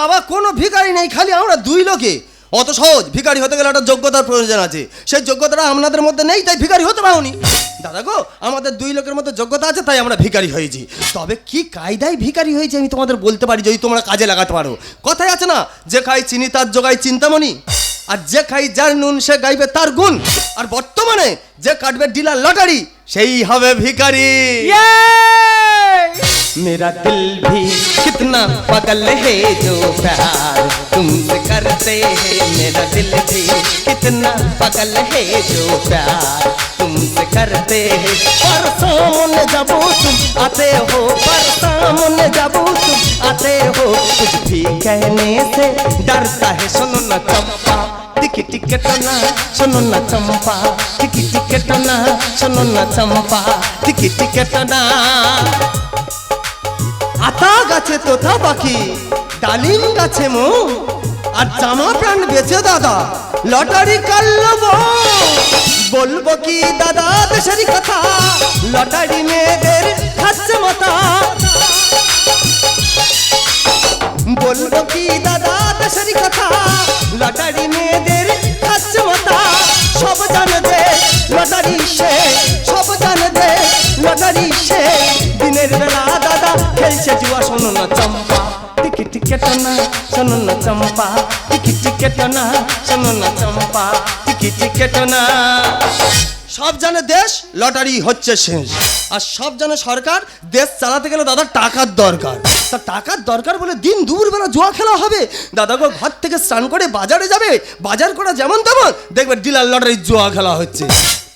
বাবা, কোনো ভিখারি নেই, খালি আমরা দুই লোকে। অত সহজ, ভিখারি হতে গেলে একটা যোগ্যতার প্রয়োজন আছে। সেই যোগ্যতাটা আপনাদের মধ্যে নেই, তাই ভিখারি হতে পারোনি। দাদা গো, আমাদের দুই লোকের মধ্যে যোগ্যতা আছে, তাই আমরা ভিখারি হয়েছি। তবে কি কায়দায় ভিখারি হয়েছে আমি তোমাদের বলতে পারি, যদি তোমরা কাজে লাগাতে পারো? কথাই আছে না, যে খাই চিনি তার জোগাই চিন্তামণি। আর যে খাই যার নুন, সে গাইবে তার গুণ। আর বর্তমানে যে কাটবে ডিলার লটারি, সেই হবে ভিখারি। मेरा दिल भी कितना पगल है जो प्यार तुमसे करते हैं। मेरा दिल भी कितना पगल है जो प्यार तुमसे करते हैं। पर सामने जब तुम आते हो, पर सामने जब तुम आते हो, कुछ भी कहने से डरता है। सुनो न चंपा टिकी टिकट ना सुनो न चंपा टिकी टिकट ना सुनो न चंपा टिकी टिकट ना আতা গাছে তোতা পাখি, ডালিম গাছে মো, আর জামা প্যান্ট বেচে দাদা, লটারি কাটলব বলব কি দাদা, দেশেরই কথা, লটারি মেয়েদের খাচ্ছে মাথা। বলব কি দাদা, দেশেরই কথা, লটারি মেয়েদের খাচ্ছে মাথা। সব জানে দে লটারি সে খেলছে জুয়া শোনো না চম্পা। টিকি টিকেট না, শোনো না চম্পা। টিকি টিকেট না, শোনো না চম্পা। টিকি টিকেট না। সব জানে দেশ, লটারি হচ্ছে শেষ। আর সব জানে সরকার, দেশ চালাতে গেলে দাদা টাকার দরকার। তা টাকার দরকার বলে দিন দুপুরবেলা জুয়া খেলা হবে। দাদা গো ঘর থেকে স্নান করে বাজারে যাবে। বাজার করা যেমন তেমন, দেখবে ডিলার লটারি জুয়া খেলা হচ্ছে।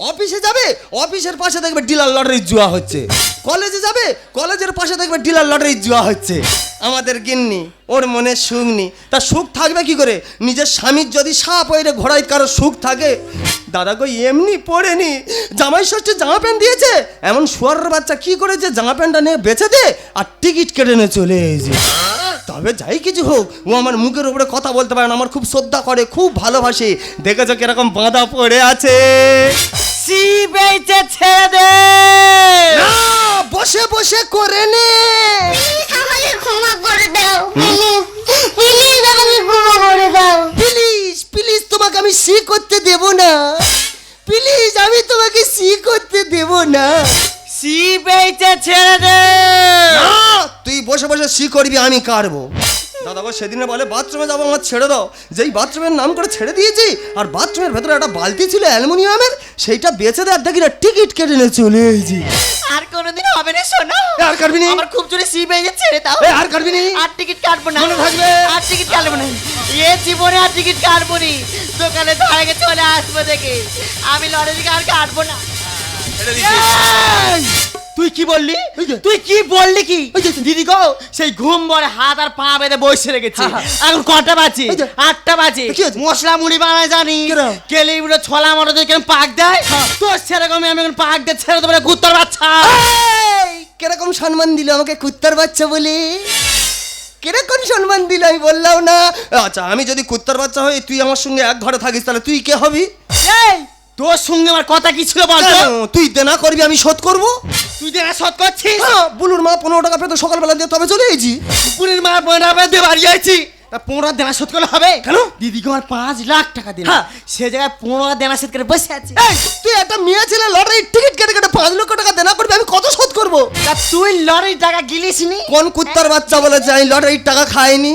অফিসে যাবে, অফিসের পাশে দেখবে ডিলার লটারি জুয়া হচ্ছে। কলেজে যাবে, কলেজের পাশে দেখবে ডিলার লটারি জুয়া হচ্ছে। আমাদের গিন্নি, ওর মনে সুখ নেই। তা সুখ থাকবে কি করে? নিজের স্বামীর যদি সাপ হয়ে ঘোড়ায় কারও সুখ থাকে, দাদা গো, এমনি পড়েনি জামাই ষষ্ঠী জামা প্যান্ট দিয়েছে। এমন শুয়ারের বাচ্চা কি করেছে জামা প্যান্টটা নিয়ে বেচে দে আর টিকিট কেটে নিয়ে চলে এসেছে তবে যাই কিছু হোক, ও আমার মুখের উপরে কথা বলতে পারে না, আমার খুব শ্রদ্ধা করে, খুব ভালোবাসে। দেখেছ কীরকম বাঁধা পড়ে আছে? সি বেচে ছেড়ে দে। না, বসে বসে করে নে। আমাকে ক্ষমা করে দাও প্লিজ। আমাকে ক্ষমা করে দাও। প্লিজ প্লিজ তোমাকে আমি সি করতে দেব না। প্লিজ আমি তোমাকে সি করতে দেব না। সি বেচে ছেড়ে দে। না, তুই বসে বসে সি করবি আমি কারবো দাদা গো সেদিনে বলে বাথরুমে যাব আমার ছেড়ে দাও। যেই বাথরুমের নাম করে ছেড়ে দিয়েছি আর বাথরুমের ভেতরে একটা বালতি ছিল অ্যালুমিনিয়ামের সেইটা বেঁচে দেওয়ার দেখি না টিকিট কেটে নিয়ে চলে এসেছি। আর কোনোদিন হবে না শোনো। আর কাটবি নি? আমার খুব জোরে সি বেজে ছেড়ে দাও আর কাটবি নি? আর টিকিট কাটবো না। মনে থাকবে। আর টিকিট কাটবো না। এ জীবনে আর টিকিট কাটবো নি। দোকানে ধরে চলে আসব দেখে। আমি লড়াই আর কাটবো না। এই! তুই কি বললি? তুই কি বললি কি? দিদি গো সেই ঘুম বলে হাত আর পা বেঁধে বসে রেখেছি। এখন কটা বাজে? আটটা বাজে। মশলা মুড়ি বানায় জানি? কেলি বুড়ো ছোলা দিয়ে কেমন পাক দেয়? হ্যাঁ। তোর সেরকম আমি এখন পাক দিয়ে ছেড়ে দেবো কুত্তর বাচ্চা। কীরকম সম্মান দিল আমাকে কুত্তার বাচ্চা বলে? কীরকম সম্মান দিল আমি বললাম না। আচ্ছা আমি যদি কুত্তার বাচ্চা হই তুই আমার সঙ্গে এক ঘরে থাকিস তাহলে তুই কে হবি? এই তোর সঙ্গে আমার কথা কি ছিল বলতো? তুই দেনা করবি আমি শোধ করব? তুই দেখা শোধ করছিস? হ্যাঁ, বুলুর মা পনেরো টাকা পেতো সকালবেলা দিয়ে তবে চলে এসেছি। পুরীর মা বোনা বেঁধে বাড়ি আছি তা পনেরো দেনা শোধ করলে হবে? কেন? দিদিকে আমার পাঁচ লাখ টাকা দিল হ্যাঁ। সে জায়গায় পনেরো দেনা শোধ করে বসে আছে। এই, তুই একটা মেয়ে ছেলে লটারির টিকিট কেটে কেটে পাঁচ লক্ষ টাকা দেনা করবি আমি কত শোধ করব? তা তুই লরির টাকা গিলিস নি কোন কুত্তার বাচ্চা বলেছে আমি লটারির টাকা খাইনি?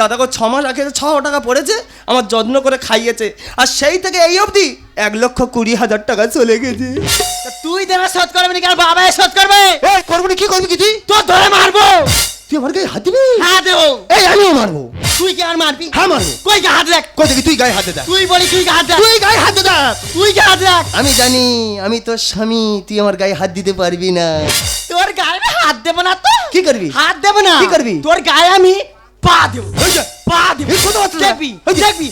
দাদা গো ছ মাস আগে ছ টাকা পড়েছে আমার যত্ন করে খাইয়েছে। আর সেই থেকে এই অবধি এক লক্ষ কুড়ি হাজার টাকা চলে গেছে। তুই দেনা শোধ করবি না কেন বাবা শোধ করবে? এই করব কি করবি কি তুই? তোর ধরে মারবো। তুই আমার গায়ে হাত দিবি? হ্যাঁ দেবো। এই আমিও মারবো। তুই কি আর মারবি? হ্যাঁ মারবো। কই কে হাত রাখ কই দেখি তুই গায়ে হাতে দেখ। তুই বলি তুই কে হাত দেখ। তুই গায়ে হাতে দেখ। তুই কে হাত দেখ। আমি জানি আমি তোর স্বামী তুই আমার গায়ে হাত দিতে পারবি না। তোর গায়ে হাত দেবো না তো। কি করবি? হাত দেবো না। কি করবি? তোর গায়ে আমি পা দেব পা দেব দেখবি দেখবি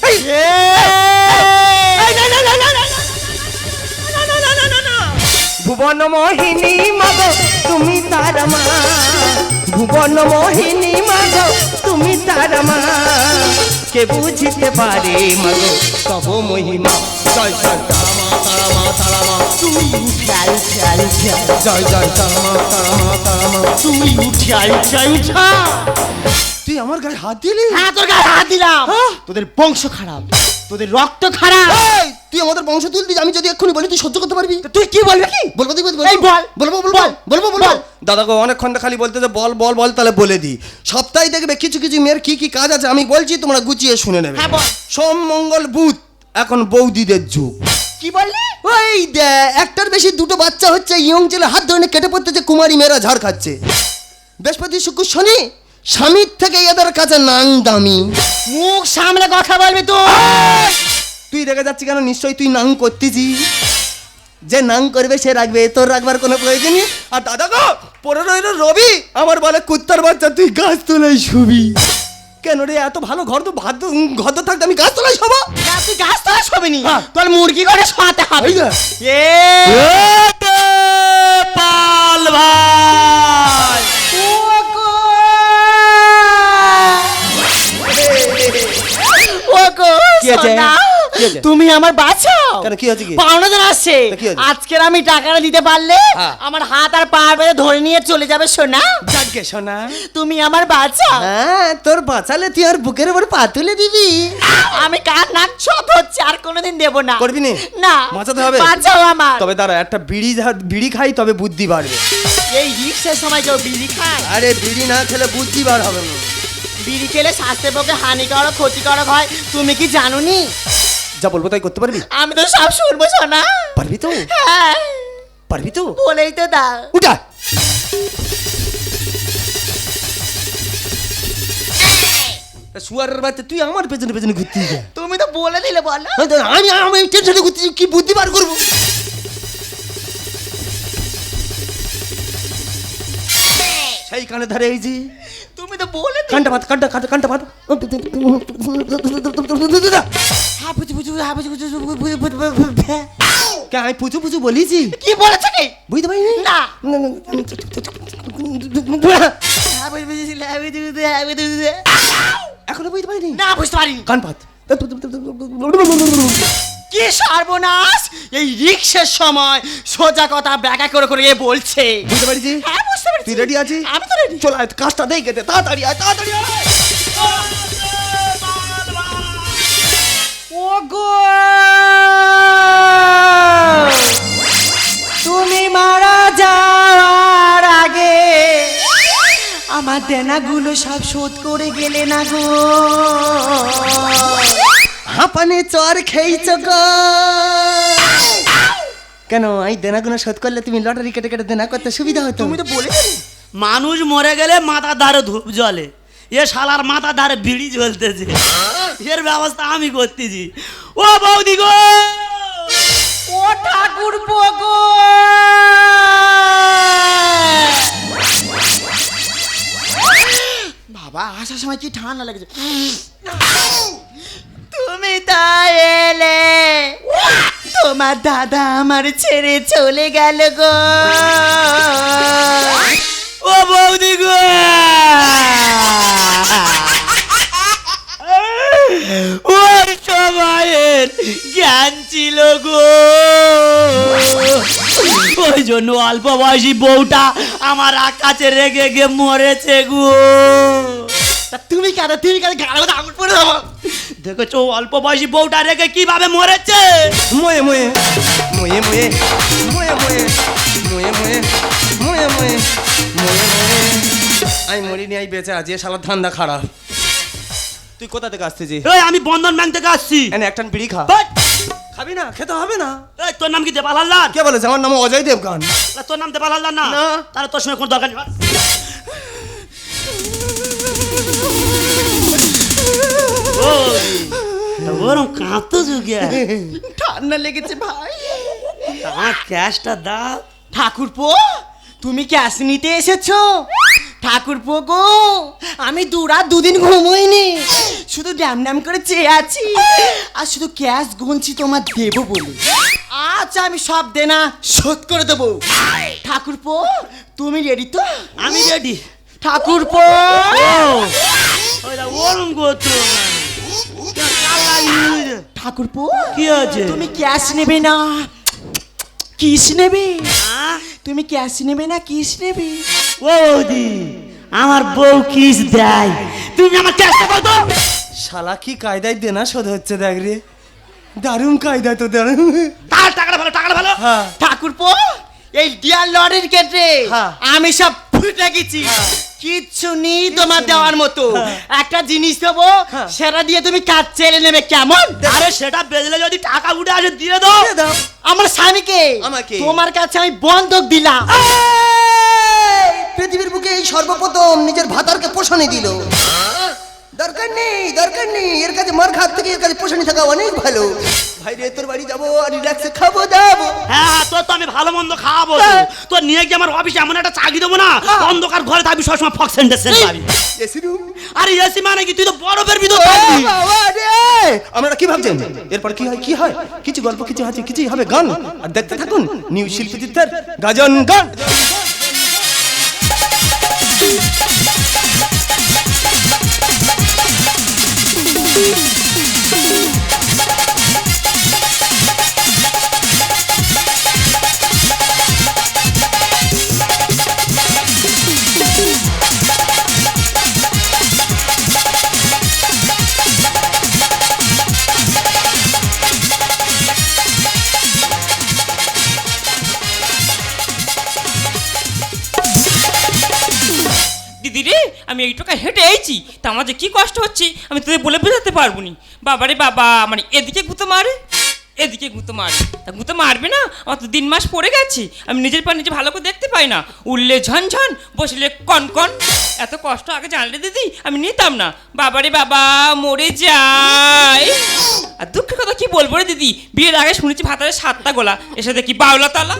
ভুবন মোহিনী মাগো তুমি তার মা। ভুবন মোহিনী মাগো তুমি তার মা। কে বুঝিতে পারে মাগো তব মহিমা জয় জয় তারা মা তারা মা তারা মা। তুমি উঠিয়াই উঠিয়াই উঠিয়া জয় জয় তারা মা তারা তারা তুমি উঠিয়াই উঠিয়াই উঠা তুই আমার গায়ে হাত দিলি? হ্যাঁ তোর গায়ে হাত দিলাম। হ্যাঁ? তোদের বংশ খারাপ। তোদের রক্ত খারাপ। এই, তুই আমাদের বংশ তুলতি আমি যদি এক্ষুনি বলি তুই সহ্য করতে পারবি? তুই কি বলবি কি? বলব তুই বল। বলব বলব বল। বলব বলব। বল। দাদা গো অনেকক্ষণ খালি বলতে যে বল বল বল তাহলে বলে দি। সপ্তাহে দেখবে কিছু কিছু মেয়ের কি কি কাজ আছে আমি বলছি তোমরা গুছিয়ে শুনে নেবে। হ্যাঁ, বল। সোম মঙ্গল বুধ এখন বৌদিদের যুগ। কি বললি? ওই দে একটার বেশি দুটো বাচ্চা হচ্ছে ইয়ং ছেলে হাত ধরে কেটে পড়তেছে কুমারী মেয়েরা ঝাড় খাচ্ছে। বৃহস্পতি শুক্র শনি স্বামীর থেকে এদের কাছে নাং দামি মুখ সামনে কথা বলবি তুই তুই রেগে যাচ্ছি কেন? নিশ্চয়ই তুই নাং করতেছি যে নাং করবে সে রাখবে। তোর রাখবার কোনো প্রয়োজন নেই। আর দাদা গো পরে রইল রবি। আমার বলে কুত্তার বাচ্চা তুই গাছ তোলাই শুবি। কেন রে এত ভালো ঘর তো ভাত ঘর তো থাকতে আমি গাছ তোলাই শোবো? না তুই গাছ তো শোবি নি হ্যাঁ। তোর মুরগি করে শোয়াতে হবে। এ! পাল ভাই কি আছে? সোনা? তুমি আমার বাঁচাও কেন, কি হয়েছে কি? পাওনাদার আসছে? আজকের আমি টাকাটা দিতে পারলে হ্যাঁ। আমার হাত আর পা ধরে নিয়ে চলে যাবে সোনা যাকে শোনা তুমি আমার বাঁচাও হ্যাঁ তোর বাঁচালে তুই আর বুকের উপর পা তুলে দিবি আমি কার নাক হচ্ছে আর কোনোদিন দেব না করবি নে? না বাঁচাতে হবে? বাঁচাও আমার তবে দাঁড়া একটা বিড়ি বিড়ি খাই তবে বুদ্ধি বাড়বে এই রিক্সের সময় কেউ বিড়ি খায় আরে বিড়ি না খেলে বুদ্ধি বার হবে না বিড়ি খেলে স্বাস্থ্যের পক্ষে হানিকারক ক্ষতিকারক হয়। তুমি কি জানো নি যা বলব তাই করতে পারবি? আমি তো সব শুনব শোনা পারবি তো? হ্যাঁ। পারবি তো? বলেই তো দাও। উঠা। শুয়ারের বাচ্চা তুই আমার পেছনে পেছনে ঘুরতে তুমি তো বলে দিলে বলো। আমি আমি টেনশনে ঘুরতে কি বুদ্ধি বার করব? সেই কানে ধরে এই তুমি তো বলে কান্ড ভাত কান্ড কান্ড কান্ড ভাত কে বলিছি বলেছ না এখনও বুঝতে পারিনি না বুঝতে পারিনি কান পাত কি সর্বনাশ? এই রিক্সের সময় সোজা কথা ব্যাকা করে করে এ বলছে। বুঝতে পারছি? হ্যাঁ বুঝতে পেরেছি। তুই রেডি আছিস? আমি তো রেডি চল আয় কাজটা দেই গেতে তাড়াতাড়ি আয় তাড়াতাড়ি আয়। ওগো! তুমি মারা আগে আমার দেনাগুলো সব শোধ করে গেলে না গো। হাঁপানে চর খেয়েছ গো। কেন এই দেনাগুলো শোধ করলে তুমি লটারি কেটে কেটে দেনা করতে সুবিধা হতো? তুমি তো বলে মানুষ মরে গেলে মাথার ধারে ধূপ জ্বলে। এ শালার মাথার ধারে বিড়ি জ্বলতেছে। এর ব্যবস্থা আমি করতেছি। ও বৌদি গো! ও ঠাকুর গো! বাবা আসার সময় কি ঠান্ডা লেগেছে? তুমি তা এলে। তোমার দাদা আমার ছেড়ে চলে গেল গো। ও বৌদি গো! ওই সময়ের জ্ঞান ছিল গো ওই জন্য অল্প বয়সী বউটা আমার কাছে রেগে গিয়ে মরেছে গো তুমি কেন তুমি কেন গাড়ি আঙুল পড়ে দেবো দেখেছ অল্প বয়সী বউটা রেগে কীভাবে মরেছে ময়ে ময়ে ময়ে ময়ে ময়ে ময়ে ময়ে ময়ে ময়ে ময়ে ময়ে ময়ে আমি মরিনি আই বেঁচে আছি শালার ধান্দা খারাপ তুই কোথা থেকে আসতেছিস এই আমি বন্ধন ব্যাংক থেকে আসছি। এনে একটা বিড়ি খা। বাট, খাবি না? খেতে হবে না? এই তোর নাম কি দেপাল হালদার? কে বলেছে? আমার নাম অজয় দেবগান। তা তোর নাম দেপাল হালদার না। না। তাহলে তোর সঙ্গে কোনো দরকার নেই ও ওরম কাঁদতো যুগে। ঠান্ডা লেগেছে ভাই। আমার ক্যাশটা দাও ঠাকুরপো তুমি ক্যাশ নিতে এসেছ? ঠাকুরপো গো আমি দু রাত দুদিন ঘুমোইনি। শুধু ড্যাম ড্যাম করে চেয়ে আছি। আর শুধু ক্যাশ গুনছি তোমার দেবো বলে। আচ্ছা আমি সব দেনা শোধ করে দেবো। ঠাকুরপো তুমি রেডি তো? আমি রেডি ঠাকুরপো! দা ওরম করতো ঠাকুরপো কি আছে? তুমি ক্যাশ নেবে না? কিস নেবে? তুমি ক্যাশ নেবে না কিস নেবে? ও বৌদি আমার বউ কিস দেয়। তুমি আমার ক্যাশটা কত শালা কি কায়দায় দেনা শোধ হচ্ছে দেখ রে? দারুণ কায়দায় তো দারুণ তার টাকাটা ভালো টাকাটা ভালো। হ্যাঁ। ঠাকুরপো এই ডিয়ার লরির ক্ষেত্রে হ্যাঁ। আমি সব ফুটে গেছি কিচ্ছু নেই তোমার দেওয়ার মতো। একটা জিনিস দেবো হ্যাঁ। সেটা দিয়ে তুমি কাজ চেলে নেবে কেমন? আরে সেটা বেজলে যদি টাকা উঠে আসে দিয়ে দাও। দিয়ে দাও। আমার স্বামীকে। আমাকে? তোমার কাছে আমি বন্ধক দিলাম। এই, পৃথিবীর বুকে এই সর্বপ্রথম নিজের ভাতারকে পোষণে দিল। দরকার নেই দরকার নেই। এর কাছে মার খাত থেকে এর কাছে পোষণে থাকা অনেক ভালো। ভাই রে তোর বাড়ি যাব আর রিল্যাক্সে খাব দাবো হ্যাঁ হ্যাঁ, তোর তো আমি ভালো মন্দ খাওয়াবো। তোর নিয়ে গিয়ে আমার অফিসে এমন একটা চাকরি দেবো না অন্ধকার ঘরে থাকবি সবসময় ফক সেন্টার সেন্ট পাবি। এসি রুম আরে এসি মানে কি? তুই তো বরফের ভিতর থাকবি। আমরা কি ভাবছেন এরপর কি হয় কি হয়? কিছু গল্প কিছু আছে কিছুই হবে গান। আর দেখতে থাকুন নিউ শিল্পী চিত্রের গাজন গান। দিদি আমি এই এইটুকু হেঁটে এইছি তা আমার যে কি কষ্ট হচ্ছে, আমি তোদের বলে বোঝাতে পারব নি বাবা রে বাবা মানে এদিকে গুঁতো মারে, এদিকে গুঁতো মারে। তা গুঁতো মারবে না? আমার তো দিন মাস পড়ে গেছে, আমি নিজের পা নিজে ভালো করে দেখতে পাই না। উঠলে ঝনঝন, বসলে কনকন। এত কষ্ট আগে জানলে দিদি, আমি নিতাম না। বাবা রে বাবা, মরে যাই। আর দুঃখের কথা কি বলব রে দিদি? বিয়ের আগে শুনেছি ভাতারে সাতটা গোলা, এসে দেখি বাউলা তালা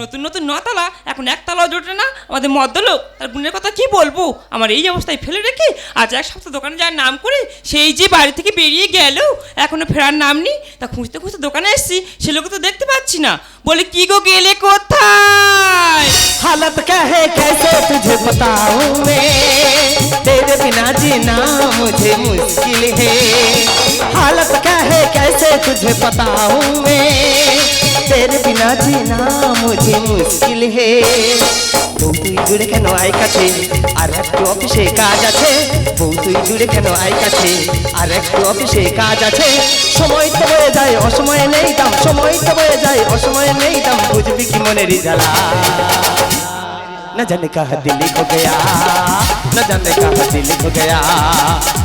নতুন নতুন নতালা এখন একতলাও জোটে না আমাদের মদ্যলোক তার বোনের কথা কি বলবো আমার এই অবস্থায় ফেলে রেখে আজ এক সপ্তাহ দোকানে যাওয়ার নাম করে সেই যে বাড়ি থেকে বেরিয়ে গেল এখনো ফেরার নাম নেই তা খুঁজতে খুঁজতে দোকানে এসেছি সে লোক তো দেখতে পাচ্ছি না বলে কি গো গেলে কোথায় हालत क्या है कैसे तुझे बताऊं मैं तेरे बिना जीना मुझे मुश्किल है हालत क्या है कैसे तुझे बताऊं मैं तेरे बिना जीना मुझे मुश्किल है বউ তুই জুড়ে কেন আয় কাছে আর একটু অফিসে কাজ আছে বউ তুই জুড়ে কেন আয় কাছে আর একটু অফিসে কাজ আছে সময় তো বয়ে যায় অসময়ে নেই দাম সময় তো বয়ে যায় অসময়ে নেই দাম বুঝবি কি মনের জ্বালা न जाने कहा दिल खो गया न जाने कहा दिल खो गया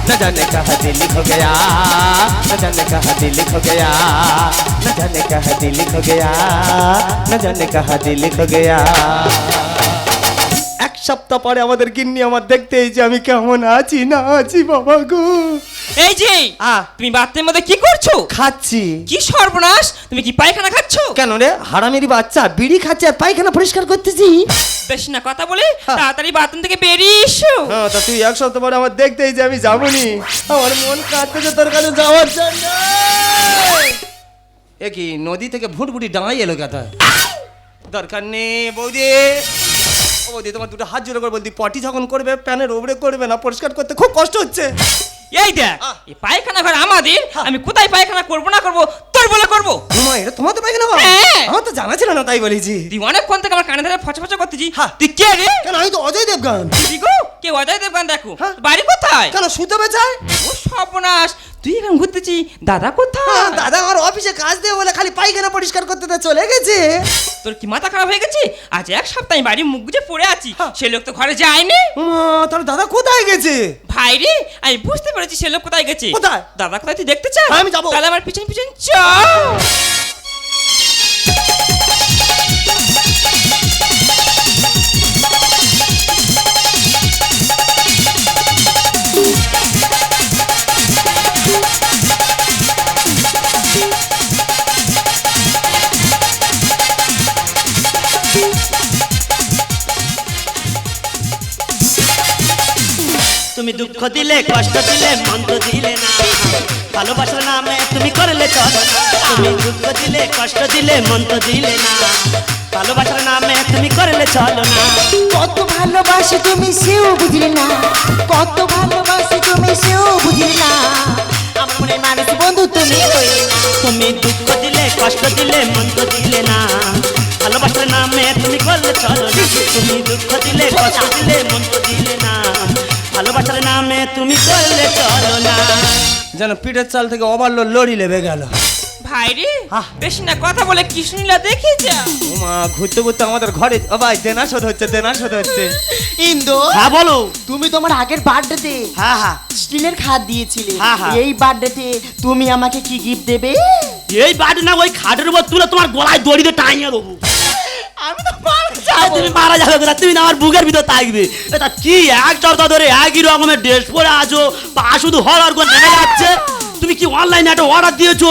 न जाने कहा दिल खो गया न जाने कहा दिल खो गया न जाने कहा दिल खो गया न जाने कहा दिल खो गया এক সপ্তাহ পরে আমাদের গিন্নি আমার দেখতে এই যে আমি কেমন আছি না আছি বাবা গো এই যে। তুমি বাথরুমের মধ্যে কি করছ? খাচ্ছি। কি সর্বনাশ? তুমি কি পায়খানা খাচ্ছো? কেন রে? হারামেরি বাচ্চা বিড়ি খাচ্ছে আর পায়খানা পরিষ্কার করতেছি? বেশি না কথা বলে হ্যাঁ। তাড়াতাড়ি বাথরুম থেকে বেরিয়ে এসো। হ্যাঁ তা তুই এক সপ্তাহ পরে আমার দেখতে এই যে আমি যাবনি। আমার মন কাঁদতেছে তোর কাছে যাওয়ার জন্য। এ কি নদী থেকে ভুটভুটি ডাঙাই এলো কথা দরকার নেই বৌদি। ও বৌদি তোমার দুটো হাত জোড়ে করে বলতি পটি যখন করবে প্যানের ওপরে করবে না পরিষ্কার করতে খুব কষ্ট হচ্ছে। এই দেখ এই পায়খানা ঘর আমাদের হ্যাঁ। আমি কোথায় পায়খানা করব না করব তোর বলে করব। এটা তোমার তো পাইখানা বাবা হ্যাঁ। আমার তো জানা ছিল না তাই বলেছি। তুই অনেকক্ষণ থেকে আমার কানে ধরে করতেছি? হ্যাঁ। তুই কে রে? কেন আমি তো অজয় দেবগান। তুই গো? কে অজয় দেবগান দেখো? হ্যাঁ। বাড়ি কোথায়? কেন শুতে বেচায়? ও সর্বনাশ। তুই এখন ঘুরতেছি। দাদা কোথায়? হ্যাঁ, দাদা আমার অফিসে কাজ দেবে বলে খালি পায়খানা পরিষ্কার করতে তা চলে গেছে। তোর কি মাথা খারাপ হয়ে গেছে? আজ এক সপ্তাহ আমি বাড়ি মুখ গুজে পড়ে আছি। হ্যাঁ। সে লোক তো ঘরে যায়নি। তাহলে দাদা কোথায় গেছে? ভাই রে আমি বুঝতে পেরেছি সে লোক কোথায় গেছে। কোথায়? দাদা কোথায় তুই দেখতে চাস? হ্যাঁ, আমি যাব। তাহলে আমার পিছন পিছন চল। তুমি দুঃখ দিলে কষ্ট দিলে মন্দ দিলে না। ভালোবাসার নামে তুমি করলে চলো না। তুমি দুঃখ দিলে কষ্ট দিলে মন্দ দিলে না। ভালোবাসার নামে তুমি করলে চলো না। কত ভালোবাসি তুমি সেও বুঝলে না। কত ভালোবাসি তুমি সেও বুঝলে না। আমার মনে মানুষ বন্ধু তুমি না তুমি দুঃখ দিলে কষ্ট দিলে মন্দ দিলে না। তুমি দুঃখ দিলে কষ্ট দিলে মন তো দিলে না। ভালোবাসার নামে তুমি করলে চলো না। যেন পিঠের চাল থেকে ওভারলোড লড়ি লেবে গেল। ভাই রে বেশি না কথা বলে কৃষ্ণলীলা দেখে যা মা ঘুরতে ঘুরতে আমাদের ঘরে ও ভাই দেনা শোধ হচ্ছে দেনা শোধ হচ্ছে। ইন্দো হ্যাঁ বলো। তুমি তোমার আগের বার্থডেতে হ্যাঁ হ্যাঁ। স্টিলের খাট দিয়েছিলে। হ্যাঁ, হ্যাঁ। এই বার্থডেতে তুমি আমাকে কি গিফট দেবে? এই বাড়ি না ওই খাটের উপর তুলে তোমার গলায় দড়ি দিয়ে টাঙিয়ে দেবো। আমি তো মারা এই তুমি মারা যাবে কোথা তুমি আমার বুকের ভিতর থাকবে। এটা কি? এক সপ্তাহ ধরে একই রকমের ড্রেস পরে আছো। পা শুধু হর করে নেমে যাচ্ছে। তুমি কি অনলাইনে একটা অর্ডার দিয়েছ?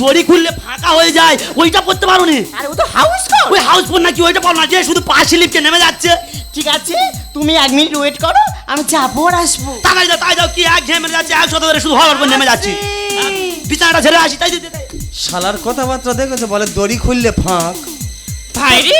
দড়ি খুললে ফাঁকা হয়ে যায়। ওইটা করতে পারো নি আরে ও তো হাউস কর ওই হাউসফুল নাকি ওইটা বল না। যে শুধু পা স্লিপকে নেমে যাচ্ছে। ঠিক আছে তুমি এক মিনিট ওয়েট করো আমি যাব আর আসব। তাই দাও তাই দাও কি এক ঘেমে যাচ্ছে এক সপ্তাহ ধরে শুধু হর করে নেমে যাচ্ছি। হ্যাঁ, বিছানাটা ছেড়ে আসি তাই। শালার কথাবার্তা দেখেছে? বলে দড়ি খুললে ফাঁক। ভাই রে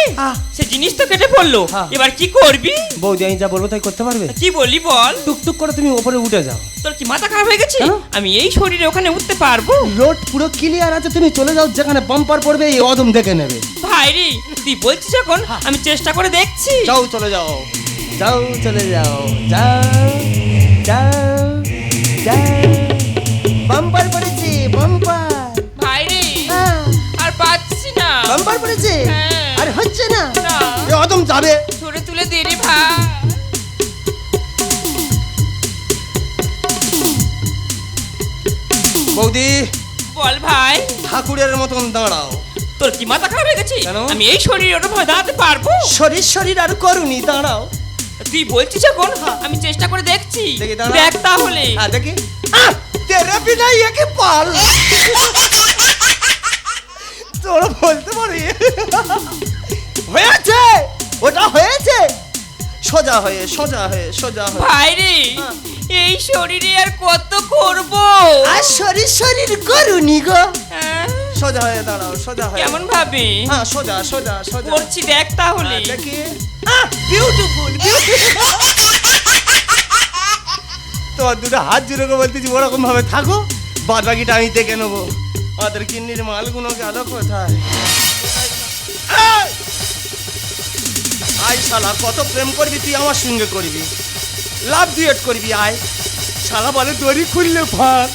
সে জিনিস তো কেটে পড়ল। হ্যাঁ। এবার কি করবি? বৌদি আমি যা বলব তাই করতে পারবে? কি বললি বল। টুকটুক করে তুমি ওপরে উঠে যাও। তোর কি মাথা খারাপ হয়ে গেছে? আমি এই শরীরে ওখানে উঠতে পারব। রোড পুরো ক্লিয়ার আছে তুমি চলে যাও যেখানে বাম্পার পড়বে এই অদম দেখে নেবে। ভাই রে তুই বলছিস যখন আমি চেষ্টা করে দেখছি। যাও চলে যাও। যাও চলে যাও। যাও যাও যাও। বাম্পার পড়েছে বাম্পার বাম্পার পড়েছে হ্যাঁ। আর হচ্ছে না। এ অদম যাবে। ধরে তুলে দে রে ভাই। বৌদি বল ভাই। ঠাকুরের মতন দাঁড়াও। তোর কি মাথা খারাপ হয়ে গেছে? আমি এই শরীরে ভাবে দাঁড়াতে পারব? শরীর শরীর আর করুনি দাঁড়াও। তুই বলছিস যখন আমি চেষ্টা করে দেখছি। দেখি, তাহলে। হ্যাঁ দেখি। তেরে বিনা একে পাল। তোরা বলতে পারি। হয়েছে! ওটা হয়েছে! সোজা হয়ে সোজা হয়ে সোজা হয়ে। ভাই রে হ্যাঁ। এই শরীরে আর কত করব? আর শরীর শরীর করুনি গো। হ্যাঁ? সোজা হয়ে দাঁড়াও সোজা হয়ে। কেমন ভাবে? হ্যাঁ সোজা সোজা সোজা। করছি দেখ তাহলে। হ্যাঁ, দেখি। বিউটিফুল তোমার দুটো হাত জুড়ে বলতেছি ওরকম ভাবে থাকো। বাদ বাকিটা আমি দেখে নেব। আমাদের কিন্নির মালগুলো গেল কোথায়! আয় শালা কত প্রেম করবি তুই আমার সঙ্গে করবি লাভ ডিয়েট করবি আয় শালা বলে দড়ি খুললে ফাঁক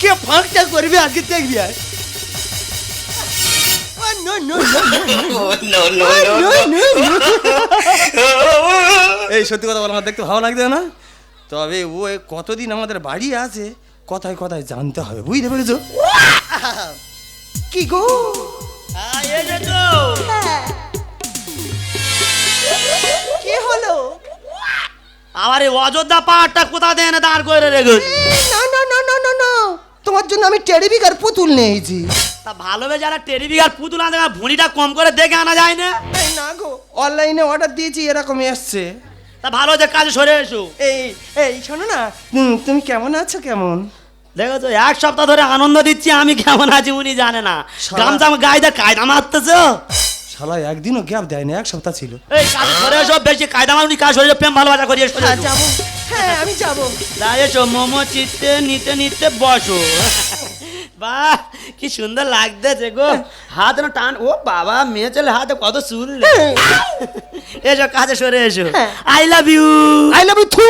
কে ফাঁকটা করবি আগে দেখবি আয়. এই সত্যি কথা বলো দেখতে ভালো লাগছে না তবে ও কতদিন আমাদের বাড়ি আছে কথায় কথায় জানতে হবে বুঝতে পেরেছ? কি গো? কি হলো? আমার এই অযোধ্যা পাহাড়টা কোথা দিয়ে এনে দাঁড় করে রেখেছে? না না না না না না। তোমার জন্য আমি টেরিবিকার পুতুল নিয়েছি। তা ভালোবে যারা টেরিবিঘার পুতুল আনতে পারে, ভুঁড়িটা কম করে দেখে আনা যায় না? না গো অনলাইনে অর্ডার দিয়েছি এরকম এসছে। তা ভালো যে কাজে সরে এসো। এই এই শোনো না তুমি কেমন আছো কেমন? দেখো তো এক সপ্তাহ ধরে আনন্দ দিচ্ছি আমি কেমন আছি উনি জানে না। গামছা গায়ে দিয়ে কায়দা মারতেছ? শালা একদিনও গ্যাপ দেয়নি এক সপ্তাহ ছিল। এই কাজে সরে এসো বেশি কায়দা মার উনি কাজ এসো, প্রেম ভালোবাসা করিয়ে হ্যাঁ। যাব। হ্যাঁ আমি যাব। যা এসো মোমো চিত্তে নিতে নিতে বসো। বাহ! কি সুন্দর লাগতেছে গো। হাত না টান ও বাবা মেয়ে চলে হাতে কত চুল এসো কাজে সরে এসো। I love you I love you থু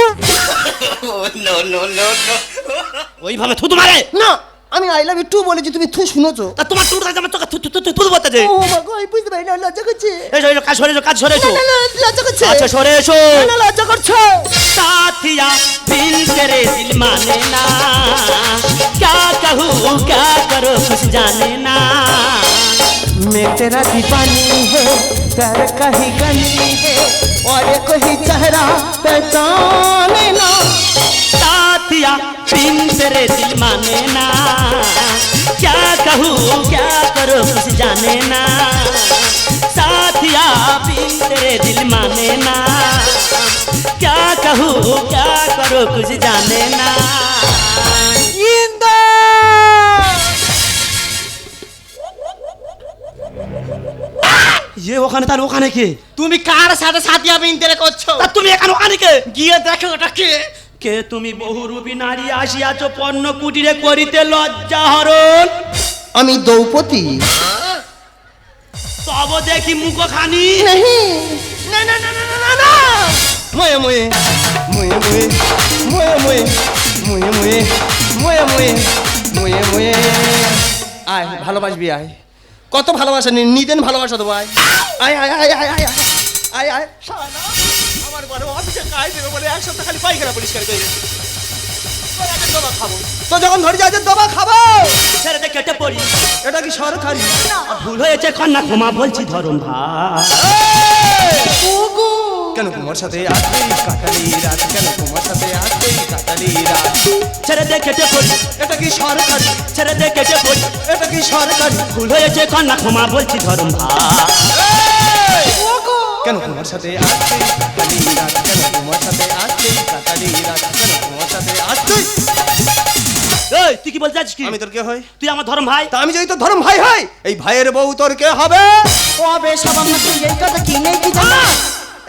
ওইভাবে থুতু মারে। না। আমি আই লাভ ইউ টু বলেছি তুমি থু শুনেছো তা তোমার টুট থাকে আমার তোকে থুতু থুতু থুতু বলতেছে ও মা গো আমি বুঝতে পারি না লজ্জা করছে এসো এসো কাজ সরে এসো কাজ সরে এসো না না লজ্জা করছে আচ্ছা সরে এসো না, না লজ্জা করছে साथिया दिल करे दिल माने ना क्या कहूँ क्या करो कुछ जाने ना मैं तेरा दीवानी है प्यार का ही गनी है और ये कोई चेहरा पहचाने ना साथिया दिल तेरे दिल माने ना क्या कहूँ क्या करो कुछ जाने ना साथिया दिल तेरे दिल माने ना क्या कहूँ क्या करो कुछ जाने ना ये ওখানে তার ওখানে কে তুমি কার সাথে সাথিয়া বিনতে করছো তা তুমি এখানে ওখানে কে গিয়ে দেখো ওটা কে কে তুমি বহুরূপী নারী আসিয়াছ পণ্য কুটিরে করিতে লজ্জা হরণ আমি দ্রৌপদী তব দেখি মুখ খানি नहीं না না না না না, না ময়ে ময়ে ময়ে ময়ে ময়ে ময়ে ময়ে ময়ে ময়ে ময়ে ময়ে ময়ে আয় ভালোবাসবি আয় কত ভালোবাসা নিদেন ভালোবাসা দেবো আয় আয় আয় আয় আয় আয় আয় আয় আয় আমার অফিসে কাজ দেবে বলে এক সপ্তাহ খালি পায়খানা পরিষ্কার করে দিয়েছে। তোর দবা খাব। তো যখন ধরে যাচ্ছে দবা খাব। ছেড়ে দে কেটে পড়ি। এটা কি সরকারি? ভুল হয়েছে কন্যা ক্ষমা বলছি ধরুন ভাই কেন তোমার সাথে আসবেই কাটালি রাত। কেন তোমার সাথে আসবেই কাটালি রাত। ছেড়ে দে কেটে পড়ি। এটা কি সরকারি? ছেড়ে দে কেটে পড়ি। এটা কি সরকারি? ভুল হয়েছে কন্যা ক্ষমা বলছি ধরুন ভাই কেন তোমার সাথে আসছে রাত কেন তোমার সাথে আসছে রাত কেন তোমার সাথে আসছে এই তুই কি বলতে চাচ্ছিস কি? আমি তোর কে হয় তুই আমার ধর্ম ভাই? তা আমি যদি তোর ধর্ম ভাই হয় এই ভাইয়ের বউ তোর কে হবে? কবে সব তুই এই কথা কি নেই কি জানা?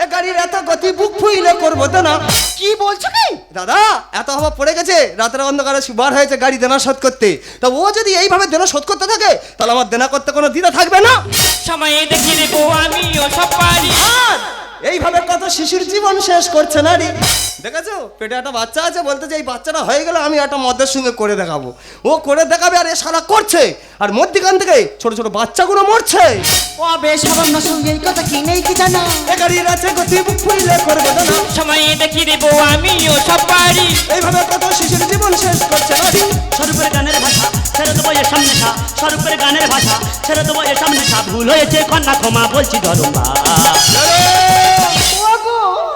এ গাড়ির এত গতি বুক ফুইলে করব তো না। কি বলছো কি? দাদা এত হওয়া পড়ে গেছে রাতের অন্ধকারে বার হয়েছে গাড়ি দেনা শোধ করতে। তা ও যদি এইভাবে দেনা শোধ করতে থাকে তাহলে আমার দেনা করতে কোনো দ্বিধা থাকবে না? সময়ে দেখি রেখো আমি ও সব পারি। আর এইভাবে কত শিশুর জীবন শেষ করছে না রে দেখেছ? পেটে একটা বাচ্চা আছে বলতে যে এই বাচ্চাটা হয়ে গেলে আমি একটা মদের সঙ্গে করে দেখাবো। ও করে দেখাবে আর এ সারা করছে। আর মধ্যিখান থেকে ছোট ছোট বাচ্চাগুলো মরছে। ও কবে সাবান তুই এই কথা কি নেই কি জানা? এ গাড়ির আছে গতি বুক ফুইলে করবে না। সময়ে দেখি দেবো আমিও সব পারি এইভাবে কত শিশুর জীবন শেষ করছে না রে স্বরূপের গানের ভাষা ছেড়ে দেবো এর সামনে সা। স্বরূপের গানের ভাষা ছেড়ে দেবো এর সামনে সা। ভুল হয়েছে কন্যা ক্ষমা বলছি ভাই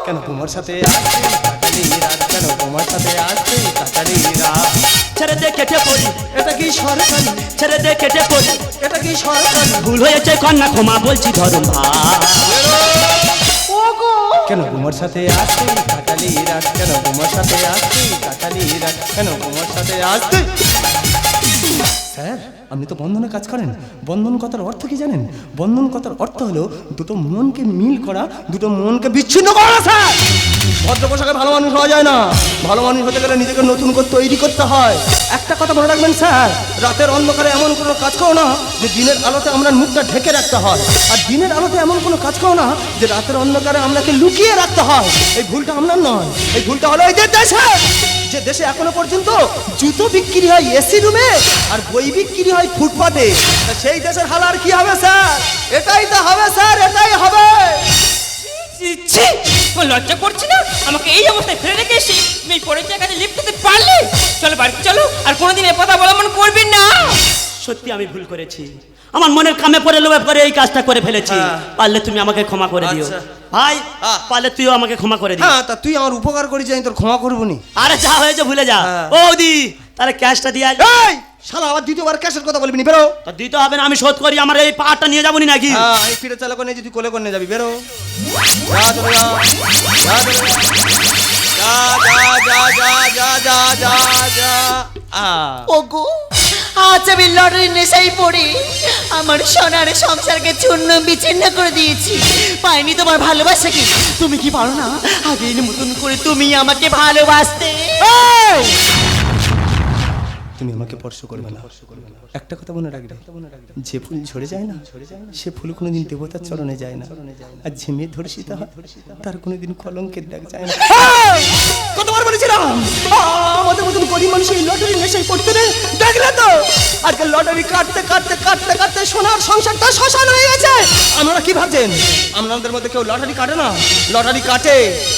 কেন তোমার সাথে আসছে? কাটালি রাত কেন তোমার সাথে আসছে? কাটালি রাত ছেড়ে দে কেটে পড়ি এটা কি সরকারি? ছেড়ে দে কেটে পড়ি। এটা কি সরকারি? ভুল হয়েছে কন্যা ক্ষমা বলছি ধরুন ভাই। কেন তোমার সাথে আসছে? কাটালি রাত কেন তোমার সাথে আসছে? কাটালি রাত কেন তোমার সাথে আসছে? স্যার, আপনি তো বন্ধনে কাজ করেন। বন্ধন কথার অর্থ কি জানেন? বন্ধন কথার অর্থ হলো দুটো মনকে মিল করা, দুটো মনকে বিচ্ছিন্ন করা, স্যার। ভদ্র পোশাকে ভালো মানুষ হওয়া যায় না। ভালো মানুষ হতে গেলে নিজেকে নতুন করে তৈরি করতে হয়। একটা কথা মনে রাখবেন, স্যার, রাতের অন্ধকারে এমন কোনো কাজ করো না যে দিনের আলোতে আমরা মুখটা ঢেকে রাখতে হয়। আর দিনের আলোতে এমন কোনো কাজ করো না যে রাতের অন্ধকারে আমরাকে লুকিয়ে রাখতে হয়। এই ভুলটা আমরা নয়। এই ভুলটা হলো এই দেশে যে দেশে এখনও পর্যন্ত জুতো বিক্রি হয় এসি রুমে আর বই বিক্রি হয় ফুটপাতে সেই দেশের হাল আর কি হবে স্যার? এটাই তো হবে স্যার, এটাই হবে। লজ্জা করছি না? আমাকে এই অবস্থায় ফেলে রেখে এসে তুমি পরিচয় কাজে লিফট করতে পারলে? চলো বাড়িতে চলো, আর কোনোদিন এ কথা বলা মনে করবি না। সত্যি আমি ভুল করেছি। আমার মনের কামে পড়ে লোভে করে এই কাজটা করে ফেলেছি। হ্যাঁ। পারলে তুমি আমাকে ক্ষমা করে দিও। আচ্ছা। ভাই হ্যাঁ। পারলে তুইও আমাকে ক্ষমা করে দিও হ্যাঁ তা তুই আমার উপকার করিস আমি তোর ক্ষমা করব নি আরে যা হয়েছে ভুলে যা। ও দি তাহলে ক্যাশটা দিয়ে। এই শালা আবার দ্বিতীয়বার ক্যাশের কথা বলবি নি বেরো। তা দিতে হবে না আমি শোধ করি আমার এই পাহাড়টা নিয়ে যাব নি নাকি? হ্যাঁ এই ফিরে চালা করে তুই কোলে করে নিয়ে যাবি বেরো। যা যা। যা যা। যা যা যা যা যা যা যা আ ওগো। আজ আমি লড়ের নেশাই পড়ে আমার সোনার সংসারকে চূর্ণ বিচ্ছিন্ন করে দিয়েছি। পাইনি তোমার ভালোবাসা কি? তুমি কি পারো না? আগে নতুন করে তুমি আমাকে ভালোবাসতে। তুমি আমাকে স্পর্শ করবে না। একটা কথা মনে রাখবে। যে ফুল ঝরে যায় না সে ফুল কোনোদিন দেবতার চরণে যায় না। আর যে মেয়ে ধর্ষিত হয়। তার কোনোদিন কলঙ্কের ডাক যায় না। কতবার বলেছিলাম? আমাদের মতন গরিব মানুষ এই লটারি নেশায় পড়তে নেই। দেখলে তো? আজকে লটারি কাটতে কাটতে কাটতে কাটতে সোনার সংসারটা শ্মশান হয়ে গেছে। আপনারা কি ভাবছেন? আপনাদের মধ্যে কেউ লটারি কাটে না? লটারি কাটে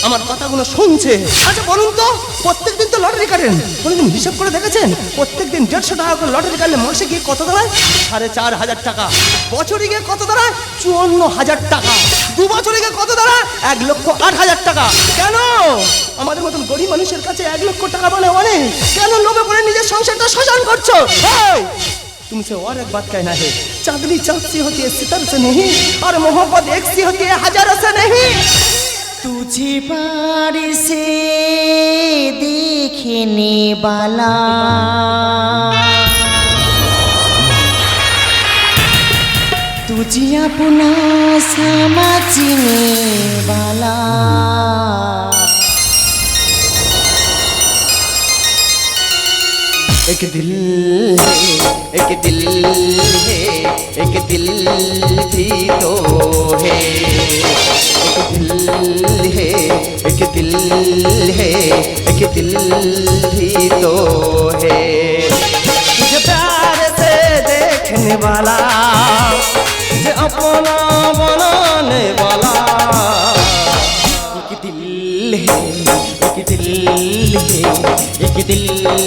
আমার কথাগুলো শুনছে। আচ্ছা বলুন তো প্রত্যেকদিন তো লটারি কাটেন। কোনোদিন হিসাব করে দেখেছেন? প্রত্যেকদিন দেড়শো টাকা করে লটারি কাটলে মাসে গিয়ে কত দাঁড়ায় সাড়ে চার হাজার টাকা বছরে গিয়ে কত দাঁড়ায় চুয়ান্ন হাজার টাকা দু বছরে গিয়ে কত দাঁড়ায় এক লক্ষ আট হাজার টাকা কেন আমাদের মতন গরিব মানুষের কাছে এক লক্ষ টাকা মানে অনেক কেন লোভে পড়ে নিজের সংসারটা শোষণ করছো এই! तुमसे और एक बात कहना है चांदनी चौक से होती है सितर से नहीं और मोहब्बत एक सी होती है हजारों से नहीं तुझे पार से देखने वाला तुझे अपना समझने वाला एक दिल है, एक दिल है, एक दिल भी तो है। एक दिल है, एक दिल है, एक दिल भी तो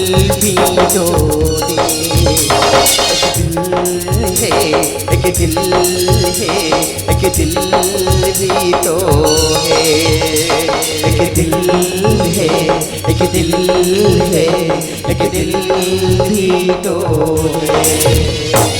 भी दो दे एक दिल है एक दिल है एक दिल भी तो है एक दिल है एक दिल है एक दिल भी तो है